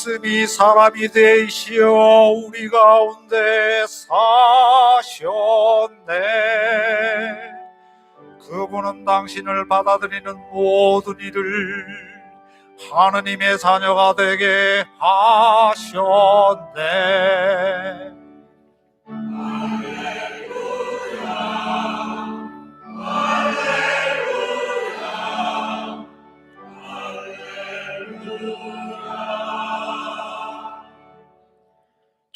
말씀이 사람이 되시어 우리 가운데 사셨네. 그분은 당신을 받아들이는 모든 일을 하느님의 자녀가 되게 하셨네.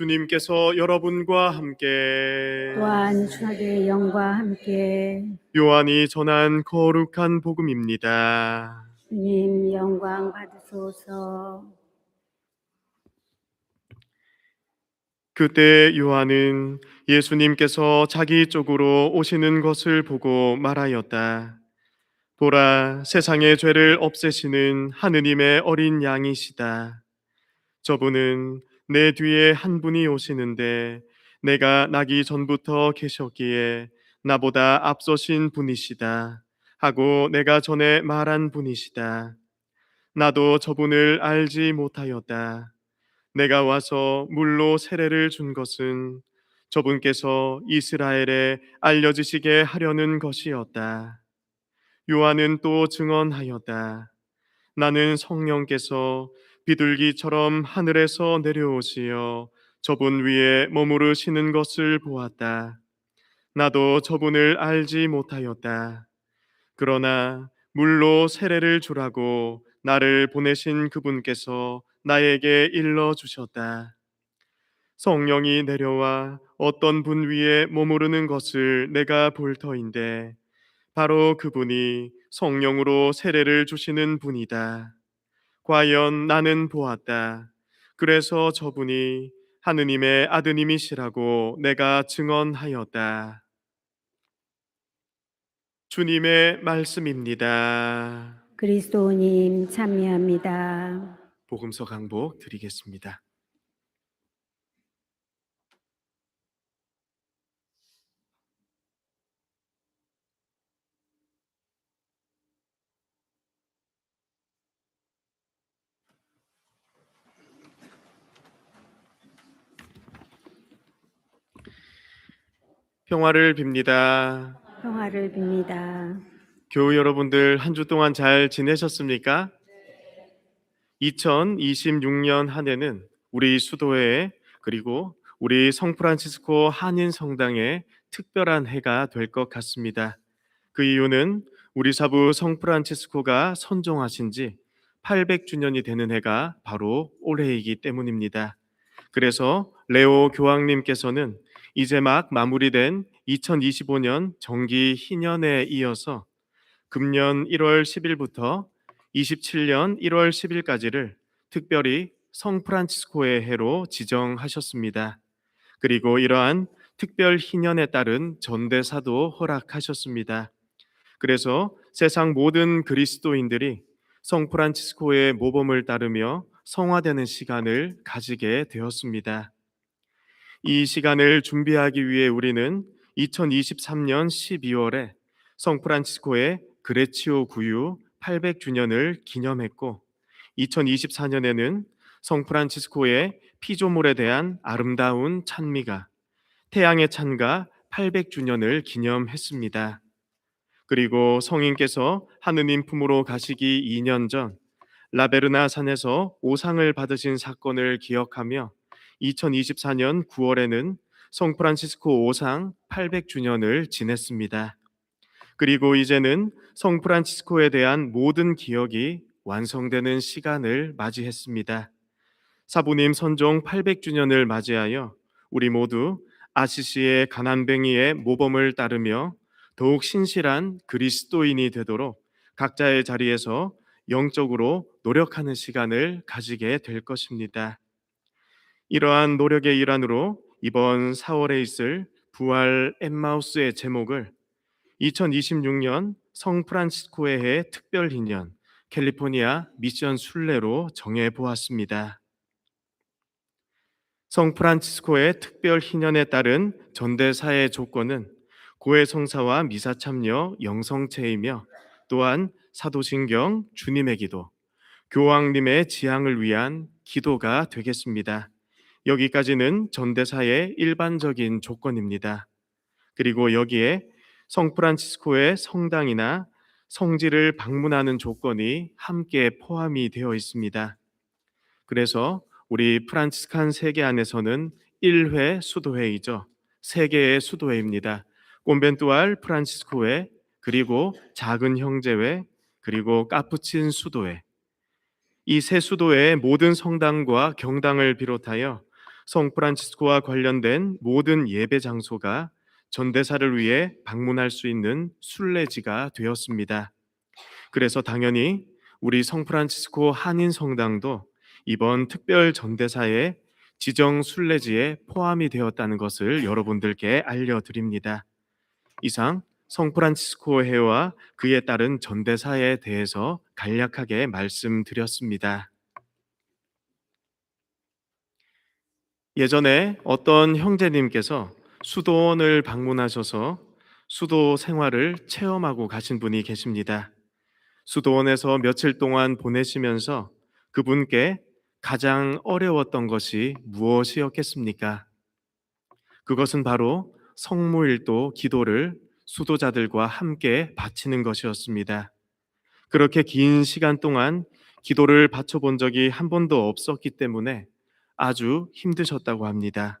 주님께서 여러분과 함께 또한 주님의 영과 함께 요한이 전한 거룩한 복음입니다. 주님 영광 받으소서. 그때 요한은 예수님께서 자기 쪽으로 오시는 것을 보고 말하였다. 보라, 세상의 죄를 없애시는 하느님의 어린 양이시다. 저분은 내 뒤에 한 분이 오시는데 내가 나기 전부터 계셨기에 나보다 앞서신 분이시다. 하고 내가 전에 말한 분이시다. 나도 저분을 알지 못하였다. 내가 와서 물로 세례를 준 것은 저분께서 이스라엘에 알려지시게 하려는 것이었다. 요한은 또 증언하였다. 나는 성령께서 비둘기처럼 하늘에서 내려오시어 저분 위에 머무르시는 것을 보았다. 나도 저분을 알지 못하였다. 그러나 물로 세례를 주라고 나를 보내신 그분께서 나에게 일러 주셨다. 성령이 내려와 어떤 분 위에 머무르는 것을 내가 볼 터인데 바로 그분이 성령으로 세례를 주시는 분이다. 과연 나는 보았다. 그래서 저분이 하느님의 아드님이시라고 내가 증언하였다. 주님의 말씀입니다. 그리스도님 참여합니다. 복음서 강복 드리겠습니다. 평화를 빕니다. 평화를 빕니다. 교우 여러분들 한 주 동안 잘 지내셨습니까? 2026년 한 해는 우리 수도회 그리고 우리 성프란치스코 한인 성당의 특별한 해가 될 것 같습니다. 그 이유는 우리 사부 성프란치스코가 선종하신 지 800주년이 되는 해가 바로 올해이기 때문입니다. 그래서 레오 교황님께서는 이제 막 마무리된 2025년 정기 희년에 이어서 금년 1월 10일부터 27년 1월 10일까지를 특별히 성 프란치스코의 해로 지정하셨습니다. 그리고 이러한 특별 희년에 따른 전대사도 허락하셨습니다. 그래서 세상 모든 그리스도인들이 성 프란치스코의 모범을 따르며 성화되는 시간을 가지게 되었습니다. 이 시간을 준비하기 위해 우리는 2023년 12월에 성 프란치스코의 그레치오 구유 800주년을 기념했고 2024년에는 성 프란치스코의 피조물에 대한 아름다운 찬미가 태양의 찬가 800주년을 기념했습니다. 그리고 성인께서 하느님 품으로 가시기 2년 전 라베르나 산에서 오상을 받으신 사건을 기억하며 2024년 9월에는 성 프란치스코 오상 800주년을 지냈습니다. 그리고 이제는 성 프란치스코에 대한 모든 기억이 완성되는 시간을 맞이했습니다. 사부님 선종 800주년을 맞이하여 우리 모두 아시시의 가난뱅이의 모범을 따르며 더욱 신실한 그리스도인이 되도록 각자의 자리에서 영적으로 노력하는 시간을 가지게 될 것입니다. 이러한 노력의 일환으로 이번 4월에 있을 부활 엠마우스의 제목을 2026년 성 프란치스코의 해 특별 희년 캘리포니아 미션 순례로 정해 보았습니다. 성 프란치스코의 특별 희년에 따른 전대사의 조건은 고해 성사와 미사 참여 영성체이며 또한 사도신경 주님의 기도 교황님의 지향을 위한 기도가 되겠습니다. 여기까지는 전대사의 일반적인 조건입니다. 그리고 여기에 성 프란치스코의 성당이나 성지를 방문하는 조건이 함께 포함이 되어 있습니다. 그래서 우리 프란치스칸 세계 안에서는 1회 수도회이죠. 세계의 수도회입니다. 꼼벤투알 프란치스코회 그리고 작은 형제회 그리고 까푸친 수도회 이 세 수도의 모든 성당과 경당을 비롯하여 성 프란치스코와 관련된 모든 예배 장소가 전대사를 위해 방문할 수 있는 순례지가 되었습니다. 그래서 당연히 우리 성 프란치스코 한인 성당도 이번 특별 전대사의 지정 순례지에 포함이 되었다는 것을 여러분들께 알려드립니다. 이상 성 프란치스코 회와 그에 따른 전대사에 대해서 간략하게 말씀드렸습니다. 예전에 어떤 형제님께서 수도원을 방문하셔서 수도 생활을 체험하고 가신 분이 계십니다. 수도원에서 며칠 동안 보내시면서 그분께 가장 어려웠던 것이 무엇이었겠습니까? 그것은 바로 성무일도 기도를 수도자들과 함께 바치는 것이었습니다. 그렇게 긴 시간 동안 기도를 바쳐본 적이 한 번도 없었기 때문에 아주 힘드셨다고 합니다.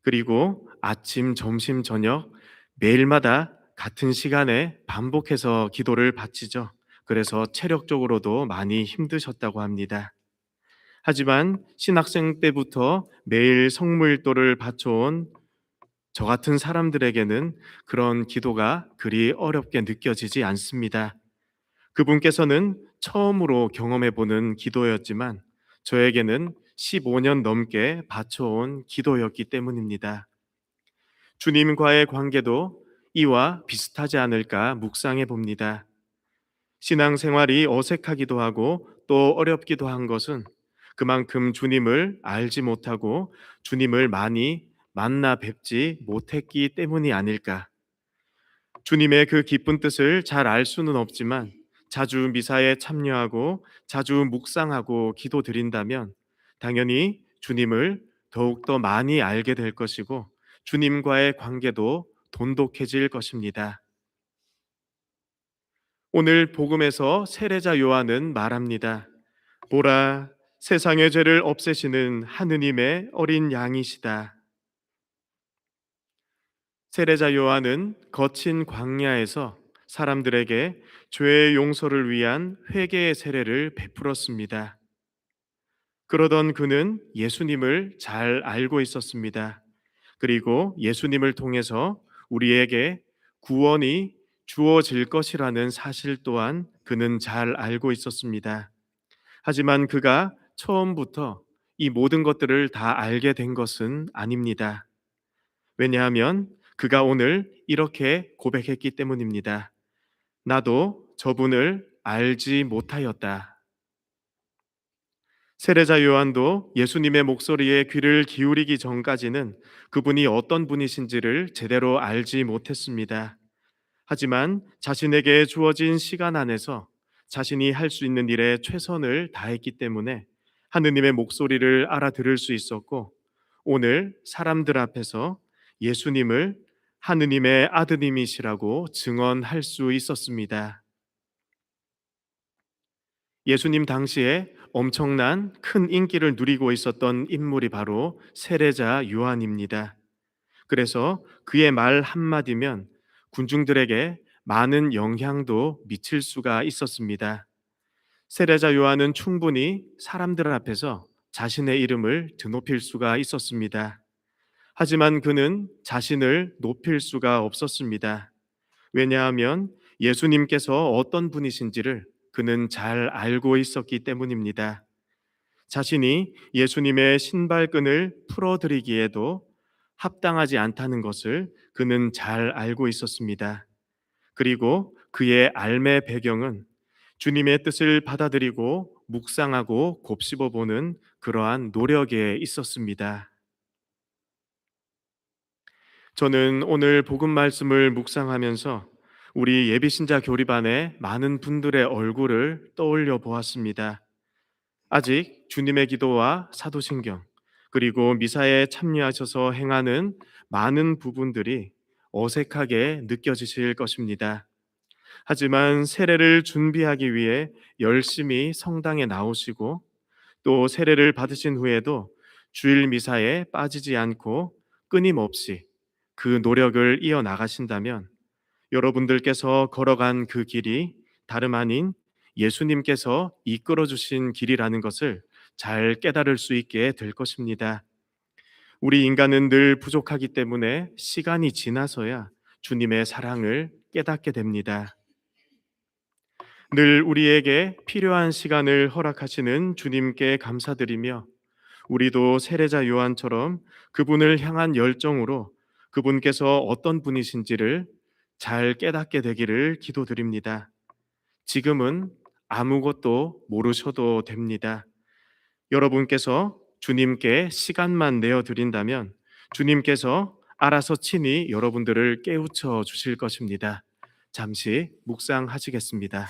그리고 아침, 점심, 저녁 매일마다 같은 시간에 반복해서 기도를 바치죠. 그래서 체력적으로도 많이 힘드셨다고 합니다. 하지만 신학생 때부터 매일 성무일도를 바쳐온 저 같은 사람들에게는 그런 기도가 그리 어렵게 느껴지지 않습니다. 그분께서는 처음으로 경험해 보는 기도였지만 저에게는 15년 넘게 바쳐온 기도였기 때문입니다. 주님과의 관계도 이와 비슷하지 않을까 묵상해 봅니다. 신앙생활이 어색하기도 하고 또 어렵기도 한 것은 그만큼 주님을 알지 못하고 주님을 많이 만나 뵙지 못했기 때문이 아닐까. 주님의 그 기쁜 뜻을 잘 알 수는 없지만 자주 미사에 참여하고 자주 묵상하고 기도 드린다면 당연히 주님을 더욱더 많이 알게 될 것이고 주님과의 관계도 돈독해질 것입니다. 오늘 복음에서 세례자 요한은 말합니다. 보라, 세상의 죄를 없애시는 하느님의 어린 양이시다. 세례자 요한은 거친 광야에서 사람들에게 죄의 용서를 위한 회개의 세례를 베풀었습니다. 그러던 그는 예수님을 잘 알고 있었습니다. 그리고 예수님을 통해서 우리에게 구원이 주어질 것이라는 사실 또한 그는 잘 알고 있었습니다. 하지만 그가 처음부터 이 모든 것들을 다 알게 된 것은 아닙니다. 왜냐하면 그가 오늘 이렇게 고백했기 때문입니다. 나도 저분을 알지 못하였다. 세례자 요한도 예수님의 목소리에 귀를 기울이기 전까지는 그분이 어떤 분이신지를 제대로 알지 못했습니다. 하지만 자신에게 주어진 시간 안에서 자신이 할 수 있는 일에 최선을 다했기 때문에 하느님의 목소리를 알아들을 수 있었고 오늘 사람들 앞에서 예수님을 하느님의 아드님이시라고 증언할 수 있었습니다. 예수님 당시에 엄청난 큰 인기를 누리고 있었던 인물이 바로 세례자 요한입니다. 그래서 그의 말 한마디면 군중들에게 많은 영향도 미칠 수가 있었습니다. 세례자 요한은 충분히 사람들 앞에서 자신의 이름을 드높일 수가 있었습니다. 하지만 그는 자신을 높일 수가 없었습니다. 왜냐하면 예수님께서 어떤 분이신지를 그는 잘 알고 있었기 때문입니다. 자신이 예수님의 신발끈을 풀어드리기에도 합당하지 않다는 것을 그는 잘 알고 있었습니다. 그리고 그의 알매 배경은 주님의 뜻을 받아들이고 묵상하고 곱씹어 보는 그러한 노력에 있었습니다. 저는 오늘 복음 말씀을 묵상하면서 우리 예비신자 교리반의 많은 분들의 얼굴을 떠올려 보았습니다. 아직 주님의 기도와 사도신경, 그리고 미사에 참여하셔서 행하는 많은 부분들이 어색하게 느껴지실 것입니다. 하지만 세례를 준비하기 위해 열심히 성당에 나오시고 또 세례를 받으신 후에도 주일 미사에 빠지지 않고 끊임없이 그 노력을 이어 나가신다면 여러분들께서 걸어간 그 길이 다름 아닌 예수님께서 이끌어 주신 길이라는 것을 잘 깨달을 수 있게 될 것입니다. 우리 인간은 늘 부족하기 때문에 시간이 지나서야 주님의 사랑을 깨닫게 됩니다. 늘 우리에게 필요한 시간을 허락하시는 주님께 감사드리며 우리도 세례자 요한처럼 그분을 향한 열정으로 그분께서 어떤 분이신지를 잘 깨닫게 되기를 기도드립니다. 지금은 아무것도 모르셔도 됩니다. 여러분께서 주님께 시간만 내어 드린다면 주님께서 알아서 친히 여러분들을 깨우쳐 주실 것입니다. 잠시 묵상하시겠습니다.